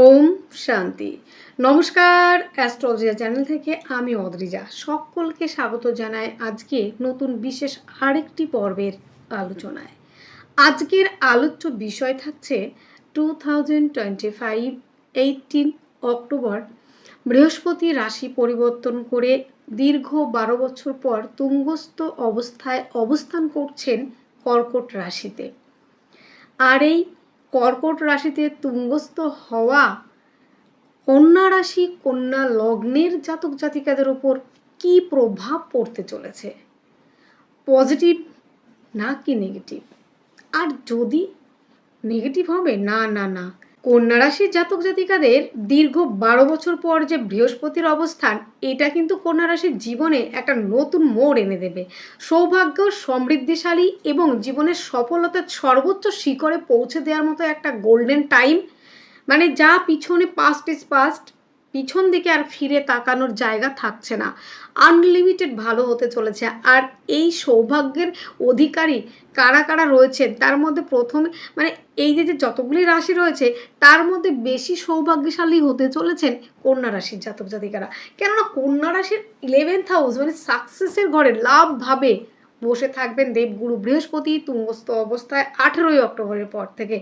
ওম শান্তি। নমস্কার অ্যাস্ট্রোলজিয়া চ্যানেল থেকে আমি অদ্রিজা। সকলকে স্বাগত জানাই আজকে নতুন বিশেষ আরেকটি পর্বের আলোচনায়। আজকের আলোচ্য বিষয় থাকছে two thousand twenty five eighteen October. বৃহস্পতি রাশি পরিবর্তন করে দীর্ঘ বারো বছর পর তুঙ্গস্থ অবস্থায় অবস্থান করছেন কর্কট রাশিতে। আর এই কর্কট রাশিতে তুঙ্গস্থ হওয়া কন্যা রাশি, কন্যা লগ্নের জাতক জাতিকাদের উপর কি প্রভাব পড়তে চলেছে? পজিটিভ না কি নেগেটিভ? আর যদি নেগেটিভ হবে, না না না। কন্যা রাশির জাতক জাতিকাদের দীর্ঘ বারো বছর পর যে বৃহস্পতির অবস্থান, এটা কিন্তু কন্যা রাশির জীবনে একটা নতুন মোড় এনে দেবে। সৌভাগ্য, সমৃদ্ধিশালী এবং জীবনের সফলতার সর্বোচ্চ শিখরে পৌঁছে দেওয়ার মতো একটা গোল্ডেন টাইম মানে যা পিছনে পাস্ট ইজ পাস্ট পিছন দিকে আর ফিরে তাকানোর জায়গা থাকছে না। আনলিমিটেড ভালো হতে চলেছে। আর এই সৌভাগ্যের অধিকারী কারা কারা রয়েছেন তার মধ্যে প্রথমে মানে এই যে যে যতগুলি রাশি রয়েছে, তার মধ্যে বেশি সৌভাগ্যশালী হতে চলেছেন কন্যা রাশির জাতক জাতিকারা। কেননা কন্যা রাশির ইলেভেন্থ হাউস মানে সাকসেসের ঘরে লাভ ভাবে বসে থাকবেন দেবগুরু বৃহস্পতি তুঙ্গস্থ অবস্থায় আঠেরোই অক্টোবরের পর থেকে।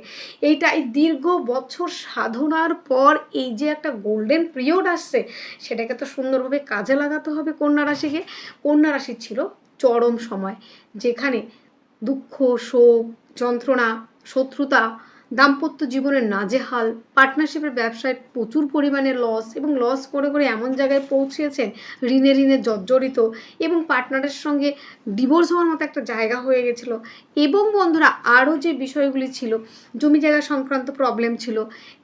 এইটা এই দীর্ঘ বছর সাধনার পর এই যে একটা গোল্ডেন পিরিয়ড আসছে, সেটাকে তো সুন্দরভাবে কাজে লাগাতে হবে কন্যা রাশিকে। কন্যা রাশির ছিল চরম সময়, যেখানে দুঃখ, শোক, যন্ত্রণা, শত্রুতা দাম্পত্য জীবনের নাজেহাল পার্টনারশিপের ব্যবসায় প্রচুর পরিমাণে লস এবং লস করে করে এমন জায়গায় পৌঁছেছেন ঋণে ঋণে জর্জরিত এবং পার্টনারের সঙ্গে ডিভোর্স হওয়ার মতো একটা জায়গা হয়ে গেছিল। এবং বন্ধুরা, আরও যে বিষয়গুলি ছিল, জমি জায়গা সংক্রান্ত প্রবলেম ছিল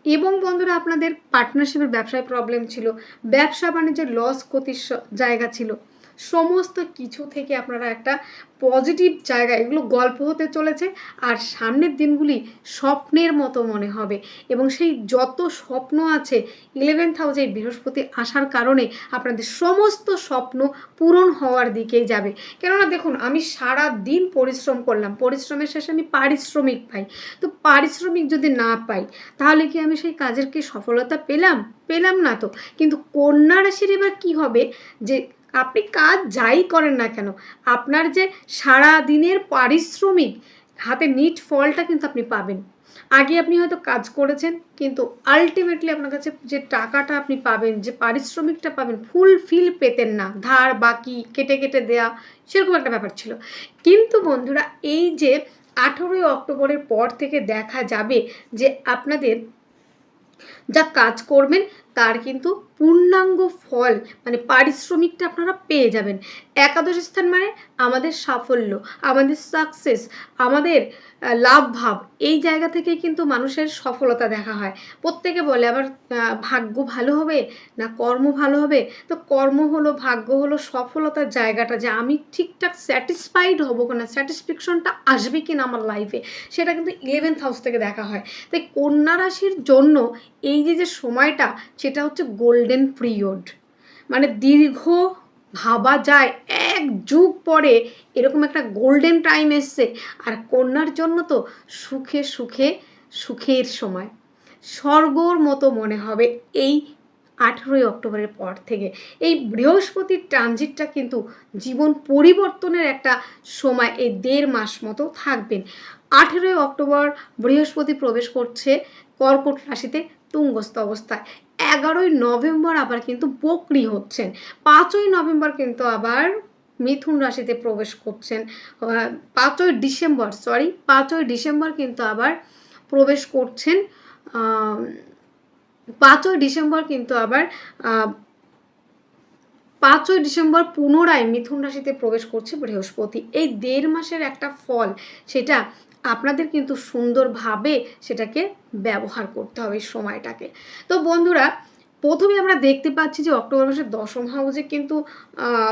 এবং বন্ধুরা, আপনাদের পার্টনারশিপের ব্যবসায় প্রবলেম ছিল ব্যবসা বাণিজ্যের লস ক্ষতির জায়গা ছিল। সমস্ত কিছু থেকে আপনারা একটা পজিটিভ জায়গা, এগুলো গল্প হতে চলেছে। আর সামনের দিনগুলি স্বপ্নের মতো মনে হবে। এবং সেই যত স্বপ্ন আছে ইলেভেন্থ হাউসে বৃহস্পতি আসার কারণে আপনাদের সমস্ত স্বপ্ন পূরণ হওয়ার দিকেই যাবে। কেননা দেখুন, আমি সারা দিন পরিশ্রম করলাম। পরিশ্রমের শেষে আমি পারিশ্রমিক পাই। তো পারিশ্রমিক যদি না পাই, তাহলে কি আমি সেই কাজের কি সফলতা পেলাম? পেলাম না তো। কিন্তু কন্যা রাশির এবার কী হবে? যে আপনি কাজ যাই করেন না কেন, আপনার যে সারা দিনের পারিশ্রমিক, হাতে নিট ফলটা কিন্তু আপনি পাবেন। আগে আপনি হয়তো কাজ করেছেন, কিন্তু আলটিমেটলি আপনার কাছে যে টাকাটা আপনি পাবেন, যে পারিশ্রমিকটা পাবেন ফুল ফিল পেতেন না, ধার, বাকি, কেটে কেটে দেয়া, সেরকম একটা ব্যাপার ছিল। কিন্তু বন্ধুরা, এই যে আঠেরোই অক্টোবরের পর থেকে দেখা যাবে যে আপনাদের যা কাজ করবেন তার কিন্তু পূর্ণাঙ্গ ফল মানে পারিশ্রমিকটা আপনারা পেয়ে যাবেন। একাদশ স্থান মানে আমাদের সাফল্য, আমাদের সাকসেস আমাদের লাভ ভাব এই জায়গা থেকে কিন্তু মানুষের সফলতা দেখা হয়। প্রত্যেকে বলে আমার ভাগ্য ভালো হবে না কর্ম ভালো হবে? তো কর্ম হলো, ভাগ্য হলো সফলতার জায়গাটা যে আমি ঠিকঠাক স্যাটিসফাইড হব কিনা স্যাটিসফ্যাকশনটা আসবে কিনা আমার লাইফে সেটা কিন্তু ইলেভেন্থ হাউস থেকে দেখা হয়। তাই কন্যা রাশির জন্য এই যে যে সময়টা সেটা হচ্ছে গোল্ডেন পিরিয়ড মানে দীর্ঘ ভাবা যায়। এক যুগ পরে এরকম একটা গোল্ডেন টাইম এসছে। আর কন্যার জন্য তো সুখে সুখে সুখের সময়। স্বর্গর মতো মনে হবে এই আঠেরোই অক্টোবরের পর থেকে। এই বৃহস্পতির ট্রানজিটটা কিন্তু জীবন পরিবর্তনের একটা সময়, এই দেড় মাস মতো থাকবেন। আঠেরোই অক্টোবর বৃহস্পতি প্রবেশ করছে কর্কট রাশিতে তুঙ্গস্থ অবস্থায়। এগারোই নভেম্বর আবার কিন্তু বকরি হচ্ছেন। পাঁচই নভেম্বর কিন্তু আবার মিথুন রাশিতে প্রবেশ করছেন। পাঁচই ডিসেম্বর সরি পাঁচই ডিসেম্বর কিন্তু আবার প্রবেশ করছেন। পাঁচই ডিসেম্বর কিন্তু আবার পাঁচই ডিসেম্বর পুনরায় মিথুন রাশিতে প্রবেশ করছে বৃহস্পতি। এই দেড় মাসের একটা ফল, সেটা আপনাদের কিন্তু সুন্দরভাবে সেটাকে ব্যবহার করতে হবে সময়টাকে। তো বন্ধুরা, প্রথমে আমরা দেখতে পাচ্ছি যে অক্টোবর মাসের দশম হাউসে কিন্তু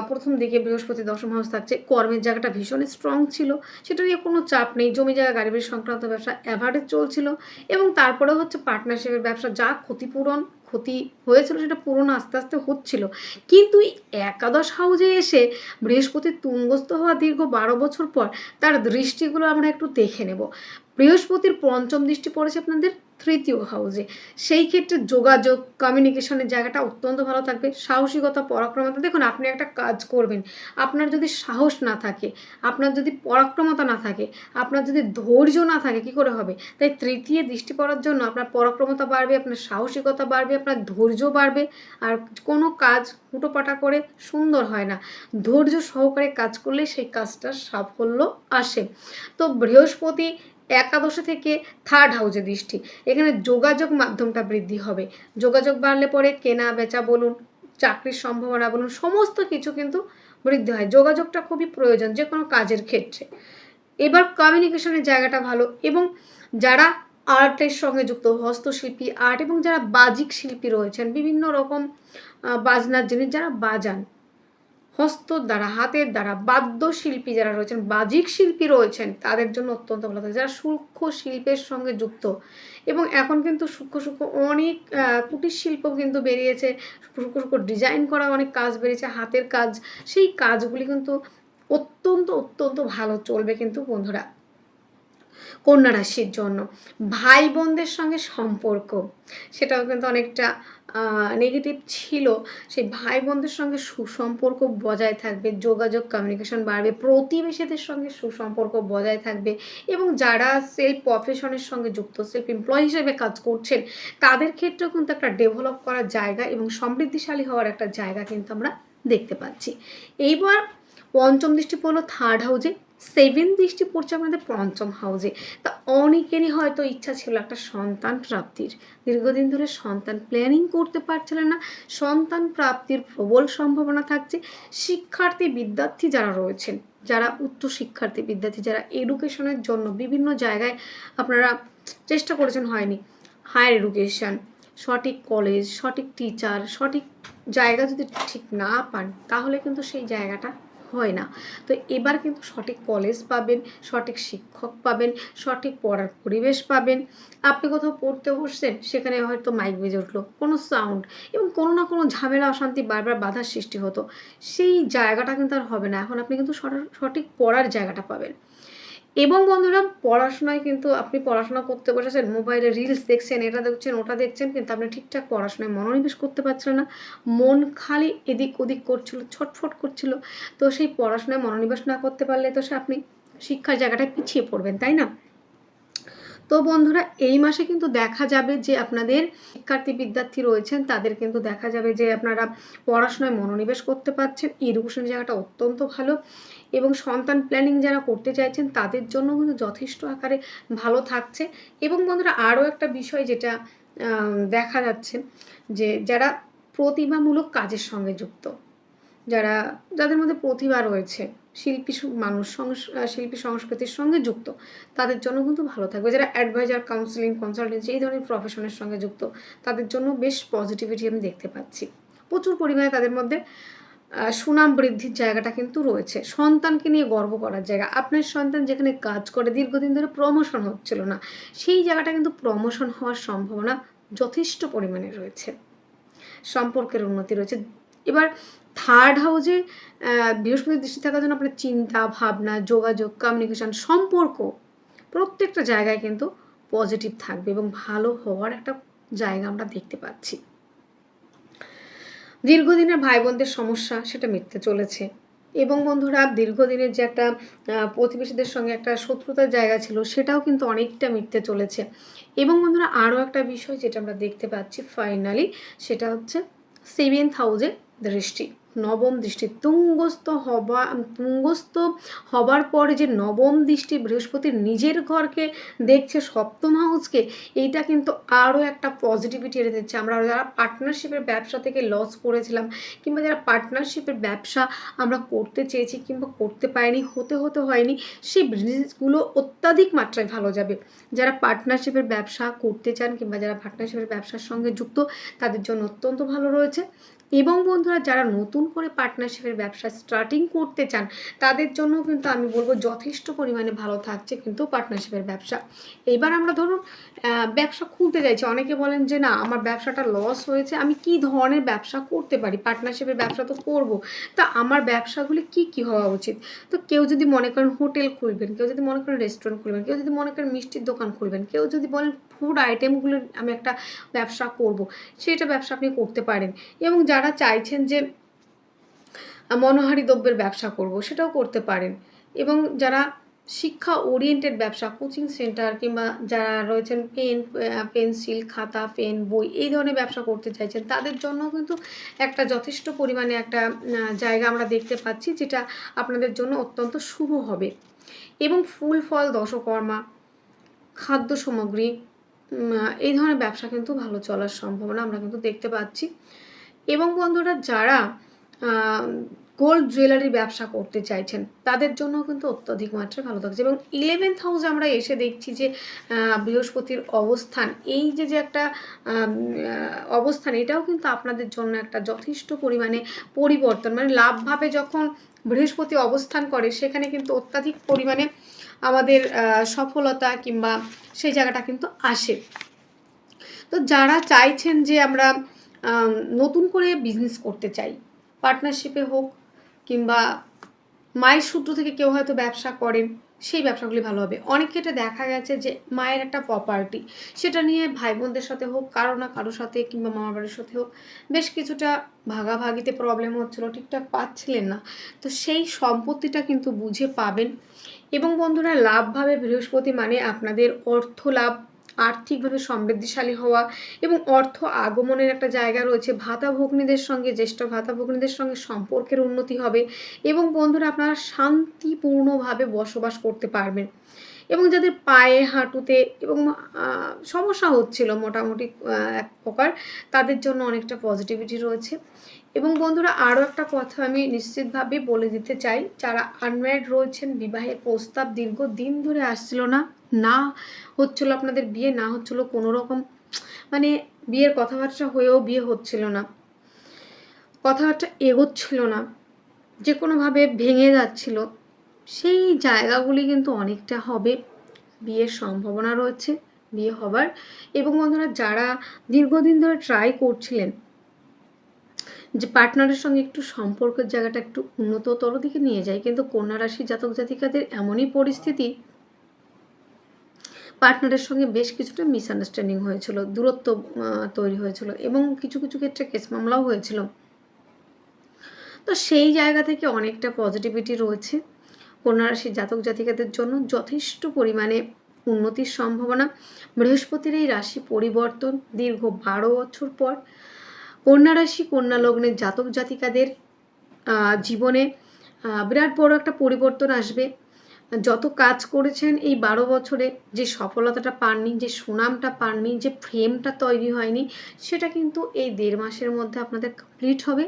প্রথম দিকে বৃহস্পতি দশম হাউস থাকছে। কর্মের জায়গাটা ভীষণ স্ট্রং ছিল। সেটা নিয়ে কোনো চাপ নেই। জমি জায়গা, গাড়ি সংক্রান্ত ব্যবসা অ্যাভারেজ চলছিল। এবং তারপরে হচ্ছে পার্টনারশিপের ব্যবসা যা ক্ষতিপূরণ ক্ষতি হয়েছিল সেটা পূরণ আস্তে আস্তে হচ্ছিল। কিন্তু একাদশ হাউজে এসে বৃহস্পতির তুঙ্গস্থ হওয়া দীর্ঘ বারো বছর পর তার দৃষ্টিগুলো আমরা একটু দেখে নেব। বৃহস্পতির পঞ্চম দৃষ্টি পড়েছে আপনাদের? তৃতীয় হাউসে সেই ক্ষেত্রে যোগাযোগ কমিউনিকেশনের জায়গাটা অত্যন্ত ভালো থাকবে। সাহসিকতা, পরাক্রমতা, দেখুন আপনি একটা কাজ করবেন। আপনার যদি সাহস না থাকে, আপনার যদি পরাক্রমতা না থাকে, আপনার যদি ধৈর্য না থাকে, কি করে হবে? তাই তৃতীয় দৃষ্টি পড়ার জন্য আপনার পরাক্রমতা বাড়বে, আপনার সাহসিকতা বাড়বে, আপনার ধৈর্য বাড়বে। আর কোনো কাজ হুটোপাটা করে সুন্দর হয় না। ধৈর্য সহকারে কাজ করলে সেই কাজটার সাফল্য আসে। তো বৃহস্পতি একাদশে থেকে থার্ড হাউসে দৃষ্টি। এখানে যোগাযোগ মাধ্যমটা বৃদ্ধি হবে। যোগাযোগ বাড়লে পরে কেনা, বেচা বলুন, চাকরির সম্ভাবনা বলুন, সমস্ত কিছু কিন্তু বৃদ্ধি হয়। যোগাযোগটা খুবই প্রয়োজন যে কোনো কাজের ক্ষেত্রে। এবার কমিউনিকেশনের জায়গাটা ভালো এবং যারা আর্টের সঙ্গে যুক্ত, হস্তশিল্পী আর্ট এবং যারা বাজিক শিল্পী রয়েছেন, বিভিন্ন রকম বাজনার জিনিস যারা বাজান হস্তর দ্বারা, হাতের দ্বারা, বাদ্যশিল্পী যারা রয়েছেন বাজিক শিল্পী রয়েছেন, তাদের জন্য অত্যন্ত ভালো থাকে যারা সূক্ষ্ম শিল্পের সঙ্গে যুক্ত এবং এখন কিন্তু সূক্ষ্ম সূক্ষ্ম অনেক কুটির শিল্প কিন্তু বেরিয়েছে। সূক্ষ্ম সূক্ষ্ম ডিজাইন করা অনেক কাজ বেরিয়েছে, হাতের কাজ। সেই কাজগুলি কিন্তু অত্যন্ত অত্যন্ত ভালো চলবে কিন্তু বন্ধুরা কন্যা রাশির জন্য। ভাই বোনদের সঙ্গে সম্পর্ক, সেটাও কিন্তু অনেকটা নেগেটিভ ছিল, সেই ভাই বোনদের সঙ্গে সুসম্পর্ক বজায় থাকবে, যোগাযোগ কমিউনিকেশন বাড়বে, প্রতিবেশীদের সঙ্গে সুসম্পর্ক বজায় থাকবে এবং যারা সেলফ প্রফেশনের সঙ্গে যুক্ত সেলফ এমপ্লয় হিসেবে কাজ করছেন, তাদের ক্ষেত্রেও কিন্তু একটা ডেভেলপ করার জায়গা এবং সমৃদ্ধিশালী হওয়ার একটা জায়গা কিন্তু আমরা দেখতে পাচ্ছি। এইবার পঞ্চম দৃষ্টি পড়ল থার্ড হাউজে সেভেন দৃষ্টি পড়ছে আমাদের পঞ্চম হাউজে। তা অনেকেরই হয়তো ইচ্ছা ছিল একটা সন্তান প্রাপ্তির। দীর্ঘদিন ধরে সন্তান প্ল্যানিং করতে পারছিলেন না। সন্তান প্রাপ্তির প্রবল সম্ভাবনা থাকছে। শিক্ষার্থী বিদ্যার্থী যারা রয়েছেন, যারা উচ্চ শিক্ষার্থী বিদ্যার্থী, যারা এডুকেশনের জন্য বিভিন্ন জায়গায় আপনারা চেষ্টা করেছেন হয়নি। হায়ার এডুকেশন সঠিক কলেজ সঠিক টিচার সঠিক জায়গা যদি ঠিক না পান, তাহলে কিন্তু সেই জায়গাটা হয় না। তো এবার কিন্তু সঠিক কলেজ পাবেন, সঠিক শিক্ষক পাবেন, সঠিক পড়ার পরিবেশ পাবেন। আপনি কোথাও পড়তে বসছেন, সেখানে হয়তো মাইক বেজে উঠল, কোনো সাউন্ড এবং কোনো না কোনো ঝামেলা, অশান্তি বারবার বাধার সৃষ্টি হতো। সেই জায়গাটা কিন্তু আর হবে না। এখন আপনি কিন্তু সঠা- সঠিক পড়ার জায়গাটা পাবেন। এবং বন্ধুরা, পড়াশোনায় কিন্তু আপনি পড়াশোনা করতে বসেছেন, মোবাইলে রিলস দেখছেন, এটা দেখছেন, ওটা দেখছেন, কিন্তু আপনি ঠিকঠাক পড়াশোনায় মনোনিবেশ করতে পারছিলেন না। মন খালি এদিক ওদিক করছিল, ছটফট করছিল। তো সেই পড়াশোনায় মনোনিবেশ না করতে পারলে তো সে আপনি শিক্ষার জায়গাটায় পিছিয়ে পড়বেন, তাই না? তো বন্ধুরা, এই মাসে কিন্তু দেখা যাবে যে আপনাদের শিক্ষার্থী বিদ্যার্থী রয়েছেন, তাদের কিন্তু দেখা যাবে যে আপনারা পড়াশোনায় মনোনিবেশ করতে পারছেন এডুকেশন জায়গাটা অত্যন্ত ভালো এবং সন্তান প্ল্যানিং যারা করতে চাইছেন, তাদের জন্য কিন্তু যথেষ্ট আকারে ভালো থাকছে। এবং বন্ধুরা, আরও একটা বিষয় যেটা দেখা যাচ্ছে যে যারা প্রতিভামূলক কাজের সঙ্গে যুক্ত যারা, যাদের মধ্যে প্রতিভা রয়েছে, শিল্পী মানুষ শিল্পী সংস্কৃতির সঙ্গে যুক্ত, তাদের জন্য কিন্তু ভালো থাকবে। যারা অ্যাডভাইজার কাউন্সিলিং কনসালটেন্সি এই ধরনের প্রফেশনের সঙ্গে যুক্ত, তাদের জন্য বেশ পজিটিভিটি আমি দেখতে পাচ্ছি। প্রচুর পরিমাণে তাদের মধ্যে সুনাম বৃদ্ধির জায়গাটা কিন্তু রয়েছে। সন্তানকে নিয়ে গর্ব করার জায়গা। আপনার সন্তান যেখানে কাজ করে, দীর্ঘদিন ধরে প্রমোশন হচ্ছিল না, সেই জায়গাটা কিন্তু প্রমোশন হওয়ার সম্ভাবনা যথেষ্ট পরিমাণে রয়েছে। সম্পর্কের উন্নতি রয়েছে। এবার থার্ড হাউজে বৃহস্পতির দৃষ্টি থাকার জন্য আপনার চিন্তা, ভাবনা, যোগাযোগ কমিউনিকেশন সম্পর্ক প্রত্যেকটা জায়গায় কিন্তু পজিটিভ থাকবে এবং ভালো হওয়ার একটা জায়গা আমরা দেখতে পাচ্ছি। দীর্ঘদিনের ভাই বোনদের সমস্যা সেটা মিটতে চলেছে এবং বন্ধুরা দীর্ঘদিনের যে একটা প্রতিবেশীদের সঙ্গে একটা শত্রুতার জায়গা ছিল সেটাও কিন্তু অনেকটা মিটতে চলেছে। এবং বন্ধুরা আরও একটা বিষয় যেটা আমরা দেখতে পাচ্ছি ফাইনালি সেটা হচ্ছে সেভেন্থ হাউসে দৃষ্টি, নবম দৃষ্টি, তুঙ্গস্থ হবা, তুঙ্গস্থ হবার পরে যে নবম দৃষ্টি বৃহস্পতির নিজের ঘরকে দেখছে, সপ্তম হাউসকে এইটা কিন্তু আরও একটা পজিটিভিটি এনে দিচ্ছে। আমরা যারা পার্টনারশিপের ব্যবসা থেকে লস করেছিলাম কিংবা যারা পার্টনারশিপের ব্যবসা আমরা করতে চেয়েছি কিংবা করতে পারিনি, হতে হতে হয়নি, সেই বিজনেসগুলো অত্যাধিক মাত্রায় ভালো যাবে। যারা পার্টনারশিপের ব্যবসা করতে চান কিংবা যারা পার্টনারশিপের ব্যবসার সঙ্গে যুক্ত, তাদের জন্য অত্যন্ত ভালো রয়েছে। এবং বন্ধুরা, যারা নতুন করে পার্টনারশিপের ব্যবসা স্টার্টিং করতে চান, তাদের জন্য কিন্তু আমি বলব যথেষ্ট পরিমাণে ভালো থাকছে কিন্তু পার্টনারশিপের ব্যবসা। এবার আমরা ধরুন ব্যবসা খুলতে চাইছি। অনেকে বলেন যে, না, আমার ব্যবসাটা লস হয়েছে, আমি কি ধরনের ব্যবসা করতে পারি? পার্টনারশিপের ব্যবসা তো করব। তা আমার ব্যবসাগুলি কি কি হওয়া উচিত? তো কেউ যদি মনে করেন হোটেল খুলবেন, কেউ যদি মনে করেন রেস্টুরেন্ট খুলবেন, কেউ যদি মনে করেন মিষ্টির দোকান খুলবেন, কেউ যদি বলেন ফুড আইটেমগুলো আমি একটা ব্যবসা করব, সেটা ব্যবসা আপনি করতে পারেন। এবং যারা চাইছেন যে মনোহারি দ্রব্যের ব্যবসা করব, সেটাও করতে পারেন। এবং যারা শিক্ষা ওরিয়েন্টেড ব্যবসা কোচিং সেন্টার কিংবা যারা রয়েছেন পেন পেন্সিল খাতা পেন বই, এই ধরনের ব্যবসা করতে চাইছেন, তাদের জন্য কিন্তু একটা যথেষ্ট পরিমাণে একটা জায়গা আমরা দেখতে পাচ্ছি, যেটা আপনাদের জন্য অত্যন্ত শুভ হবে। এবং ফুল ফল, দশকর্মা, খাদ্য সামগ্রী এই ধরনের ব্যবসা কিন্তু ভালো চলার সম্ভাবনা আমরা কিন্তু দেখতে পাচ্ছি। এবং বন্ধুরা, যারা গোল্ড জুয়েলারি ব্যবসা করতে চাইছেন, তাদের জন্য কিন্তু অত্যধিক মাত্রায় ভালো থাকছে। এবং ইলেভেন্থ হাউসে আমরা এসে দেখছি যে বৃহস্পতির অবস্থান, এই যে যে একটা অবস্থান, এটাও কিন্তু আপনাদের জন্য একটা যথেষ্ট পরিমাণে পরিবর্তন। মানে লাভভাবে যখন বৃহস্পতি অবস্থান করে, সেখানে কিন্তু অত্যাধিক পরিমাণে আমাদের সফলতা কিংবা সেই জায়গাটা কিন্তু আসে। তো যারা চাইছেন যে আমরা নতুন করে বিজনেস করতে চাই পার্টনারশিপে হোক কিংবা মায়ের সূত্র থেকে কেউ হয়তো ব্যবসা করেন, সেই ব্যবসাগুলি ভালো হবে। অনেক ক্ষেত্রে দেখা গেছে যে মায়ের একটা প্রপার্টি সেটা নিয়ে ভাই বোনদের সাথে হোক, কারও না কারোর সাথে কিংবা মামার বাড়ির সাথে হোক, বেশ কিছুটা ভাগাভাগিতে প্রবলেম হচ্ছিল, ঠিকঠাক পাচ্ছিলেন না। তো সেই সম্পত্তিটা কিন্তু বুঝে পাবেন। এবং বন্ধুরা লাভভাবে বৃহস্পতি মানে আপনাদের অর্থ লাভ, আর্থিকভাবে সমৃদ্ধিশালী হওয়া এবং অর্থ আগমনের একটা জায়গা রয়েছে। ভাতা ভগ্নীদের সঙ্গে, জ্যেষ্ঠ ভাতা ভগ্নীদের সঙ্গে সম্পর্কের উন্নতি হবে এবং বন্ধুরা, আপনারা শান্তিপূর্ণভাবে বসবাস করতে পারবেন। এবং যাদের পায়ে হাঁটুতে এবং সমস্যা হচ্ছিল মোটামুটি এক প্রকার, তাদের জন্য অনেকটা পজিটিভিটি রয়েছে। এবং বন্ধুরা আরও একটা কথা আমি নিশ্চিতভাবে বলে দিতে চাই। যারা আনম্যারিড রয়েছেন, বিবাহের প্রস্তাব দীর্ঘ দিন ধরে আসছিল না না হচ্ছিল আপনাদের বিয়ে, না হচ্ছিল কোনো রকম মানে বিয়ের কথাবার্তা হয়েও বিয়ে হচ্ছিল না। কথাবার্তা এগোচ্ছিল না, যে কোনোভাবে ভেঙে যাচ্ছিল। সেই জায়গাগুলি কিন্তু অনেকটা হবে। বিয়ের সম্ভাবনা রয়েছে, বিয়ে হবার। এবং বন্ধুরা, যারা দীর্ঘদিন ধরে ট্রাই করছিলেন যে পার্টনারের সঙ্গে একটু সম্পর্কের জায়গাটা একটু উন্নততর দিকে নিয়ে যায়। কিন্তু কন্যা রাশি জাতক জাতিকাদের এমনই পরিস্থিতি পার্টনারের সঙ্গে বেশ কিছুটা মিসআন্ডারস্ট্যান্ডিং হয়েছিল, দূরত্ব তৈরি হয়েছিল এবং কিছু কিছু ক্ষেত্রে কেস মামলাও হয়েছিল। তো সেই জায়গা থেকে অনেকটা পজিটিভিটি রয়েছে। কন্যা রাশির জাতক জাতিকাদের জন্য যথেষ্ট পরিমাণে উন্নতির সম্ভাবনা। বৃহস্পতির এই রাশি পরিবর্তন দীর্ঘ বারো বছর পর কন্যা রাশি কন্যা লগ্নের জাতক জাতিকাদের জীবনে বিরাট বড় একটা পরিবর্তন আসবে। যত কাজ করেছেন এই বারো বছরে, যে সফলতাটা পাননি, যে সুনামটা পাননি, যে ফ্রেমটা তৈরি হয়নি, সেটা কিন্তু এই দেড় মাসের মধ্যে আপনাদের কমপ্লিট হবে।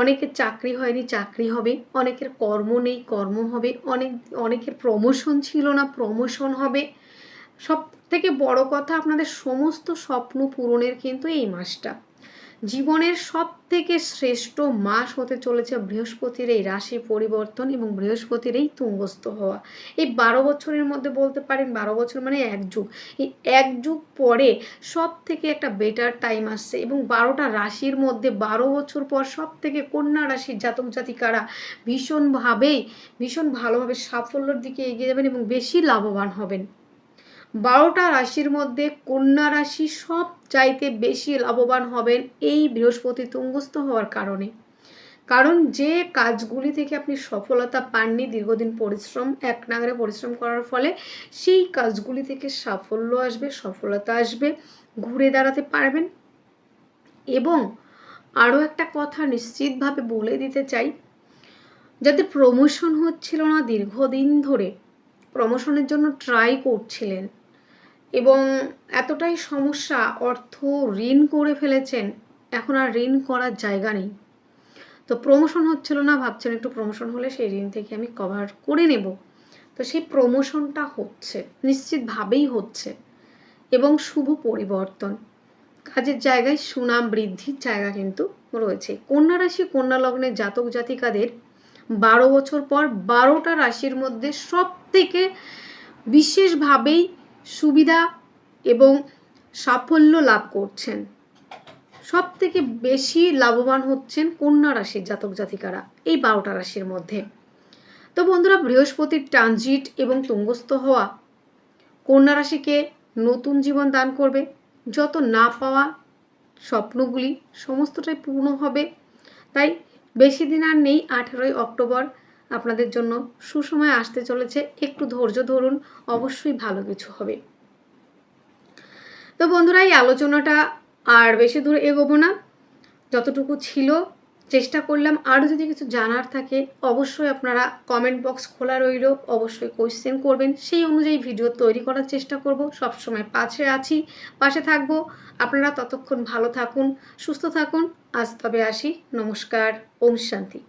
অনেকের চাকরি হয়নি, চাকরি হবে। অনেকের কর্ম নেই, কর্ম হবে। অনেক, অনেকের প্রমোশন ছিল না প্রমোশন হবে। সব থেকে বড় কথা আপনাদের সমস্ত স্বপ্ন পূরণের কিন্তু এই মাসটা। জীবনের সব থেকে শ্রেষ্ঠ মাস হতে চলেছে বৃহস্পতির এই রাশি পরিবর্তন এবং বৃহস্পতির এই তুঙ্গস্থ হওয়া। এই বারো বছরের মধ্যে বলতে পারেন বারো বছর মানে এক যুগ। এই এক যুগ পরে সব থেকে একটা বেটার টাইম আসছে এবং বারোটা রাশির মধ্যে বারো বছর পর সব থেকে কন্যা রাশির জাতক জাতিকারা ভীষণভাবেই, ভীষণ ভালোভাবে সাফল্যের দিকে এগিয়ে যাবেন এবং বেশি লাভবান হবেন। বারোটা রাশির মধ্যে কন্যা রাশি সব চাইতে বেশি লাভবান হবেন এই বৃহস্পতি তুঙ্গস্থ হওয়ার কারণে। কারণ যে কাজগুলি থেকে আপনি সফলতা পাননি, দীর্ঘদিন পরিশ্রম, এক নাগারে পরিশ্রম করার ফলে সেই কাজগুলি থেকে সাফল্য আসবে, সফলতা আসবে, ঘুরে দাঁড়াতে পারবেন। এবং আরও একটা কথা নিশ্চিতভাবে বলে দিতে চাই, যাতে প্রমোশন হচ্ছিল না, দীর্ঘদিন ধরে। প্রমোশনের জন্য ট্রাই করছিলেন। এবং এতটাই সমস্যা, অর্থ ঋণ করে ফেলেছেন, এখন আর ঋণ করার জায়গা নেই। তো প্রমোশন হচ্ছিল না, ভাবছেন একটু প্রমোশন হলে সেই ঋণ থেকে আমি কভার করে নেব। তো সেই প্রমোশনটা হচ্ছে, নিশ্চিতভাবেই হচ্ছে, এবং শুভ পরিবর্তন। কাজের জায়গায় সুনাম বৃদ্ধির জায়গা কিন্তু রয়েছে। কন্যা রাশি, কন্যা লগ্নের জাতক জাতিকাদের বারো বছর পর বারোটা রাশির মধ্যে সব থেকে বিশেষভাবেই সুবিধা এবং সাফল্য লাভ করছেন। সব থেকে বেশি লাভবান হচ্ছেন কন্যা রাশির জাতক জাতিকারা এই বারোটা রাশির মধ্যে। তো বন্ধুরা, বৃহস্পতির ট্রানজিট এবং তুঙ্গস্থ হওয়া কন্যা রাশিকে নতুন জীবন দান করবে। যত না পাওয়া স্বপ্নগুলি সমস্তটাই পূর্ণ হবে। তাই বেশি দিন আর নেই আঠেরোই অক্টোবর। আপনাদের জন্য সুসময় আসতে চলেছে। একটু ধৈর্য ধরুন, অবশ্যই ভালো কিছু হবে। তো বন্ধুরা, এই আলোচনাটা আর বেশি দূর এগোবো না। যতটুকু ছিল, চেষ্টা করলাম। আরও যদি কিছু জানার থাকে, অবশ্যই আপনারা কমেন্ট বক্স খোলা রইল। অবশ্যই কোয়েশ্চেন করবেন। সেই অনুযায়ী ভিডিও তৈরি করার চেষ্টা করব। সবসময় পাশে আছি, পাশে থাকব। আপনারা ততক্ষণ ভালো থাকুন, সুস্থ থাকুন। আজ তবে আসি। নমস্কার, ওম শান্তি।